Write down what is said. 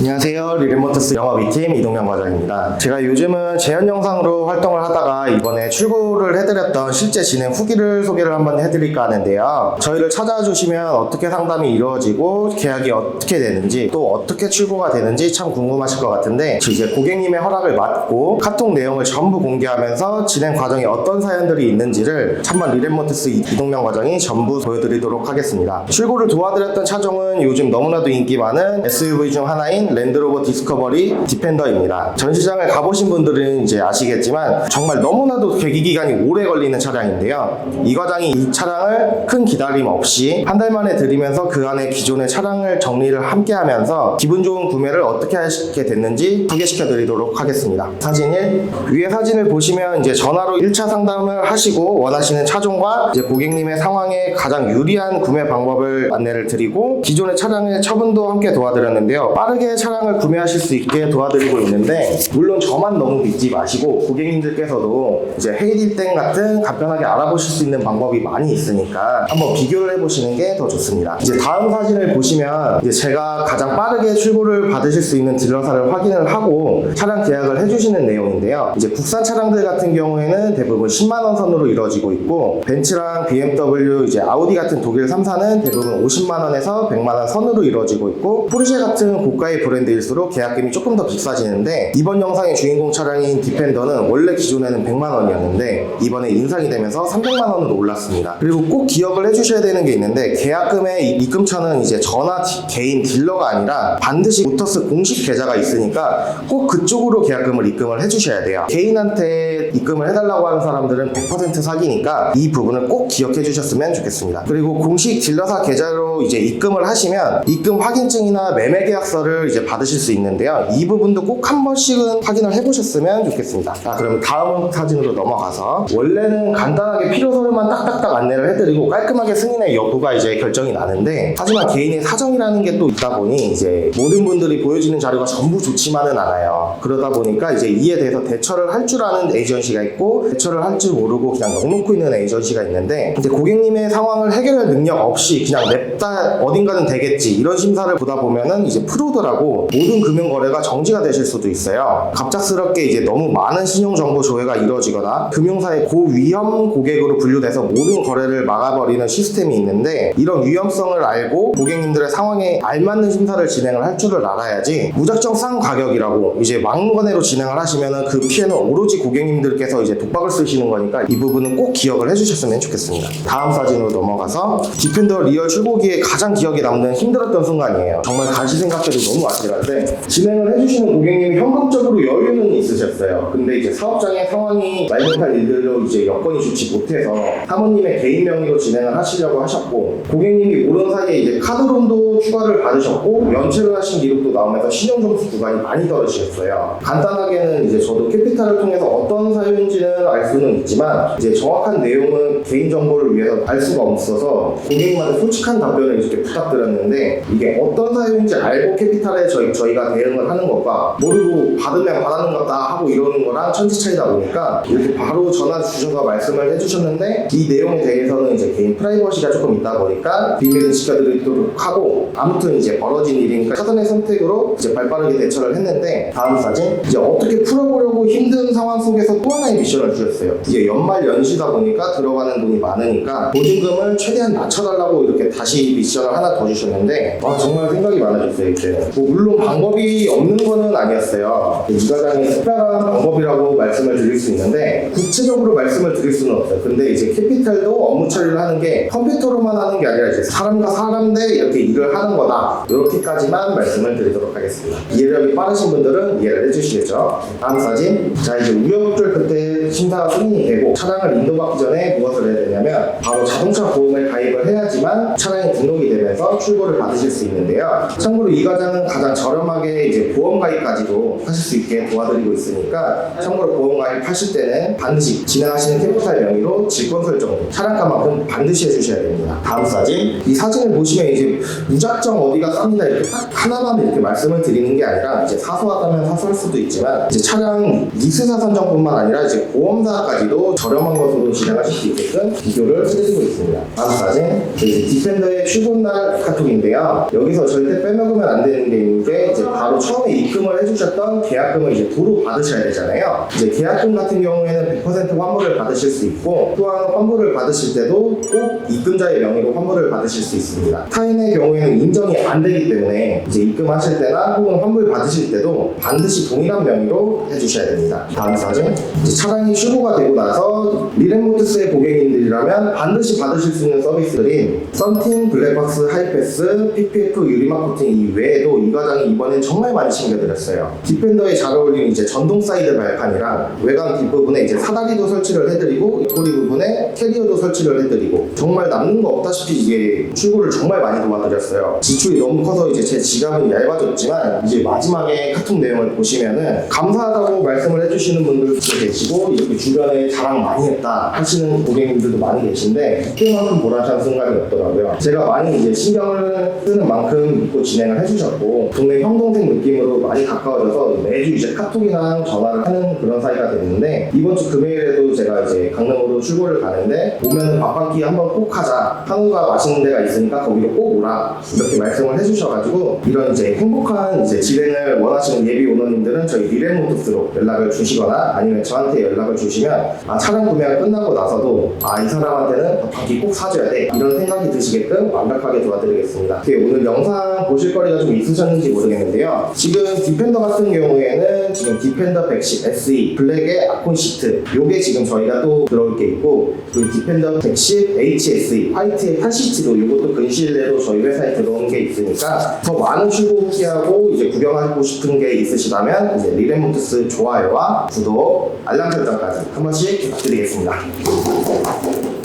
안녕하세요. 리랜모터스 영업 2팀 이동영 과장입니다. 제가 요즘은 재현 영상으로 활동을 하다가 이번에 출고를 해드렸던 실제 진행 후기를 소개를 한번 해드릴까 하는데요. 저희를 찾아주시면 어떻게 상담이 이루어지고 계약이 어떻게 되는지 또 어떻게 출고가 되는지 참 궁금하실 것 같은데 저 이제 고객님의 허락을 받고 카톡 내용을 전부 공개하면서 진행 과정에 어떤 사연들이 있는지를 참만 리랜모터스 이동명 과장이 전부 보여드리도록 하겠습니다. 출고를 도와드렸던 차종은 요즘 너무나도 인기 많은 SUV 중 하나인 랜드로버 디스커버리 디펜더입니다. 전시장을 가보신 분들은 이제 아시겠지만 정말 너무나도 대기 기간이 오래 걸리는 차량인데요. 이 과장이 이 차량을 큰 기다림 없이 한 달 만에 드리면서 그 안에 기존의 차량을 정리를 함께 하면서 기분 좋은 구매를 어떻게 하게 됐는지 소개시켜 드리도록 하겠습니다. 사진 1. 위에 사진을 보시면 이제 전화로 1차 상담을 하시고 원하시는 차종과 이제 고객님의 상황에 가장 유리한 구매 방법을 안내를 드리고 기존의 차량의 처분도 함께 도와드렸는데요. 빠르게 차량을 구매하실 수 있게 도와드리고 있는데 물론 저만 너무 믿지 마시고 고객님들께서도 이제 헤이딜땡 같은 간편하게 알아보실 수 있는 방법이 많이 있으니까 한번 비교를 해보시는 게 더 좋습니다. 이제 다음 사진을 보시면 이제 제가 가장 빠르게 출고를 받으실 수 있는 딜러사를 확인을 하고 차량 계약을 해주시는 내용인데요. 이제 국산 차량들 같은 경우에는 대부분 10만 원 선으로 이루어지고 있고 벤츠랑 BMW, 이제 아우디 같은 독일 3사는 대부분 50만 원에서 100만 원 선으로 이루어지고 있고 포르쉐 같은 고가의 브랜드일수록 계약금이 조금 더 비싸지는데 이번 영상의 주인공 차량인 디펜더는 원래 기존에는 100만 원이었는데 이번에 인상이 되면서 300만 원으로 올랐습니다. 그리고 꼭 기억을 해주셔야 되는 게 있는데 계약금의 이- 입금처는 이제 전화 디- 개인 딜러가 아니라 반드시 모터스 공식 계좌가 있으니까 꼭 그쪽으로 계약금을 입금을 해주셔야 돼요. 개인한테 입금을 해달라고 하는 사람들은 100% 사기니까 이 부분을 꼭 기억해 주셨으면 좋겠습니다. 그리고 공식 딜러사 계좌로 이제 입금을 하시면 입금 확인증이나 매매 계약서를 이제 받으실 수 있는데요. 이 부분도 꼭 한 번씩은 확인을 해보셨으면 좋겠습니다. 자, 그럼 다음 사진으로 넘어가서 원래는 간단하게 필요서를만 딱딱딱 안내를 해드리고 깔끔하게 승인의 여부가 이제 결정이 나는데 하지만 개인의 사정이라는 게 또 있다 보니 이제 모든 분들이 보여지는 자료가 전부 좋지만은 않아요. 그러다 보니까 이제 이에 대해서 대처를 할 줄 아는 에이전시가 있고 대처를 할 줄 모르고 그냥 넉놓고 있는 에이전시가 있는데 이제 고객님의 상황을 해결할 능력 없이 그냥 냅다 어딘가는 되겠지 이런 심사를 보다 보면은 이제 프로더라고 모든 금융 거래가 정지가 되실 수도 있어요. 갑작스럽게 이제 너무 많은 신용 정보 조회가 이루어지거나 금융사의 고위험 고객으로 분류돼서 모든 거래를 막아버리는 시스템이 있는데 이런 위험성을 알고 고객님들의 상황에 알맞는 심사를 진행을 할 줄을 알아야지 무작정 싼 가격이라고 이제 막무가내로 진행을 하시면은 그 피해는 오로지 고객님들께서 이제 독박을 쓰시는 거니까 이 부분은 꼭 기억을 해주셨으면 좋겠습니다. 다음 사진으로 넘어가서 디펜더 리얼 출고기에 가장 기억에 남는 힘들었던 순간이에요. 정말 다시 생각해도 너무 아찔한데 진행을 해주시는 고객님이 현금적으로 여유는 있으셨어요. 근데 이제 사업장의 상황이 말 못할 일들로 이제 여건이 좋지 못해서 사모님의 개인 명의로 진행을 하시려고 하셨고 고객님이 모르는 사이에 이제 카드론도 추가를 받으셨고 연체를 하신 기록도 나오면서 신용점수 구간이 많이 떨어지셨어요. 간단하게는 이제 저도 캐피탈을 통해서 어떤 사유인지는 알 수는 있지만 이제 정확한 내용은 개인 정보를 위해서 알 수가 없어서 고객님한테 솔직한 답변을 이렇게 부탁드렸는데 이게 어떤 사유인지 알고 캐피탈에 저희, 저희가 대응을 하는 것과 모르고 받으면 받았는 거다 하고 이러는 거랑 천지 차이다 보니까 이렇게 바로 전화 주셔서 말씀을 해주셨는데 이 내용에 대해서는 이제 개인 프라이버시가 조금 있다 보니까 비밀을 지켜드리도록 하고 아무튼 이제 벌어진 일이니까 사전의 선택으로 이제 발빠르게 대처를 했는데 다음 사진. 이제 어떻게 풀어보려고 힘든 상황 속에서 또 하나의 미션을 주셨어요. 이게 연말 연시다 보니까 들어가는 돈이 많으니까 보증금을 최대한 낮춰달라고 이렇게 다시 미션을 하나 더 주셨는데 와 정말 생각이 많아졌어요 이때 뭐 물론 방법이 없는 거는 아니었어요. 이 과장이 특별한 방법이라고 말씀을 드릴 수 있는데 구체적으로 말씀을 드릴 수는 없어요. 근데 이제 캐피탈도 업무 처리를 하는 게 컴퓨터로만 하는 게 아니라 이제 사람과 사람 대 이렇게 일을 하는 거다. 이렇게까지만 말씀을 드리도록 하겠습니다. 이해력이 빠르신 분들은 이해를 해주시겠죠? 다음 사진. 자 이제 우여곡절 끝에 심사가 승인이 되고 차량을 인도받기 전에 무엇을 해야 되냐면 바로 자동차 보험을 가입을 해야지만 차량이 등록이 되면서 출고를 받으실 수 있는데요. 참고로 이 과장은 가장 저렴하게 이제 보험 가입까지도 하실 수 있게 도와드리고 있으니까 참고로 보험 가입하실 때는 반드시 진행하시는 캐피탈 명의로 질권 설정 차량가만큼 반드시 해주셔야 됩니다. 다음 사진. 이 사진을 보시면 이제 무작정 어디가 쌉니다. 이렇게 딱 하나만 이렇게 말씀을 드리는 게 아니라 이제 사소하다면 사소할 수도 있지만 이제 차량 리스사 선정뿐만 아니라 이제 보험 사까지도 저렴한 것으로 진행하실 수 있게끔 비교를 해드리고 있습니다. 다음 사진 이제 디펜더의 출고날 카톡인데요. 여기서 절대 빼먹으면 안 되는 게 있는 게 이제 바로 처음에 입금을 해주셨던 계약금을 이제 도로 받으셔야 되잖아요. 이제 계약금 같은 경우에는 100% 환불을 받으실 수 있고 또한 환불을 받으실 때도 꼭 입금자의 명의로 환불을 받으실 수 있습니다. 타인의 경우에는 인정이 안 되기 때문에 이제 입금하실 때나 혹은 환불 받으실 때도 반드시 동일한 명의로 해주셔야 됩니다. 다음 사진. 차량이 출고가 되고 나서 미래모트스의 고객님들이라면 반드시 받으실 수 있는 서비스들인 썬팅, 블랙박스, 하이패스, PPF, 유리막 코팅 이외에도 이 과장이 이번엔 정말 많이 챙겨드렸어요. 디펜더에 잘 어울리는 이제 전동 사이드 발판이랑 외관 뒷부분에 이제 사다리도 설치를 해드리고 옆구리 부분에 캐리어도 설치를 해드리고 정말 남는 거 없다시피 이게 출고를 정말 많이 도와드렸어요. 지출이 너무 커서 이제 제 지갑은 얇아졌지만 이제 마지막에 카톡 내용을 보시면은 감사하다고 말씀을 해주시는 분들도 계시고 주변에 자랑 많이 했다 하시는 고객님들도 많이 계신데 그만큼 보람찬 순간이 없더라고요. 제가 많이 이제 신경을 쓰는 만큼 믿고 진행을 해주셨고 동네 형 동생 느낌으로 많이 가까워져서 매주 이제 카톡이나 전화를 하는 그런 사이가 됐는데 이번 주 금요일에도 제가 이제 강릉으로 출고를 가는데 오면은 밥한끼 한번 꼭 하자 한우가 맛있는 데가 있으니까 거기로 꼭 오라 이렇게 말씀을 해주셔가지고 이런 이제 행복한 이제 진행을 원하시는 예비 오너님들은 저희 미래모토스로 연락을 주시거나 아니면 저한테 연락을 주시면 아 차량 구매가 끝나고 나서도 아 이 사람한테는 끼꼭 사줘야 돼 이런 생각이 드시게끔 완벽하게 도와드리겠습니다. 오늘 영상 보실 거리가 좀 있으셨는지 모르겠는데요. 지금 디펜더 같은 경우에는 지금 디펜더 110 SE 블랙의 아콘 시트 요게 지금 저희가 또 들어올 게 있고 그리고 디펜더 110 HSE 화이트의 80시트도 이것도 근시일 내로 저희 회사에 들어온 게 있으니까 더 많은 출고 후기하고 이제 구경하고 싶은 게 있으시다면 이제 리레모트스 좋아요와 구독 알람 설정 한 번씩 부탁드리겠습니다.